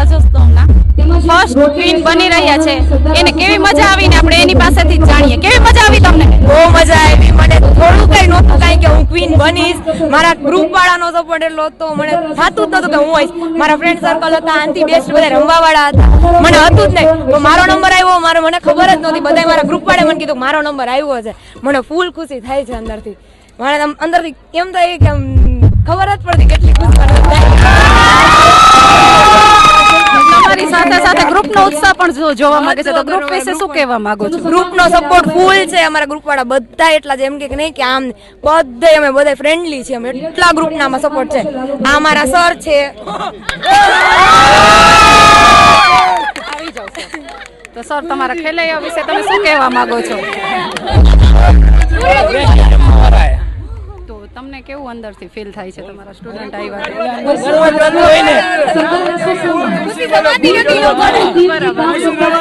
હું મારા મારા ફ્રેન્ડ સર્કલ હતા આનથી બેસ્ટ બધા રમવા વાળા હતા. મને હતું જ નહીં. મારો નંબર આવ્યો. મારો મને ખબર જ નહોતી. બધા મારા ગ્રુપ વાળે મને કીધું મારો નંબર આવ્યો છે. મને ફૂલ ખુશી થાય છે અંદરથી. આમ અંદરથી કેમ થાય કે ઉત્સાહ પણ જોવા માંગે છે તો ગ્રુપ વિશે શું કહેવા માંગો છો ગ્રુપનો સપોર્ટ ફૂલ છે અમારા ગ્રુપ વાળા બધા એટલા જ એમ કે નહીં કે આમ બધે અમે બધા ફ્રેન્ડલી છીએ અમે એટલા ગ્રુપના આમાં સપોર્ટ છે આ અમારા સર છે તો સર તમારા ખેલૈયા વિશે તમે શું કહેવા માંગો છો તો તમને કેવું અંદરથી ફીલ થાય છે તમારા સ્ટુડન્ટ આવ્યા ખુશી નથી બરાબર.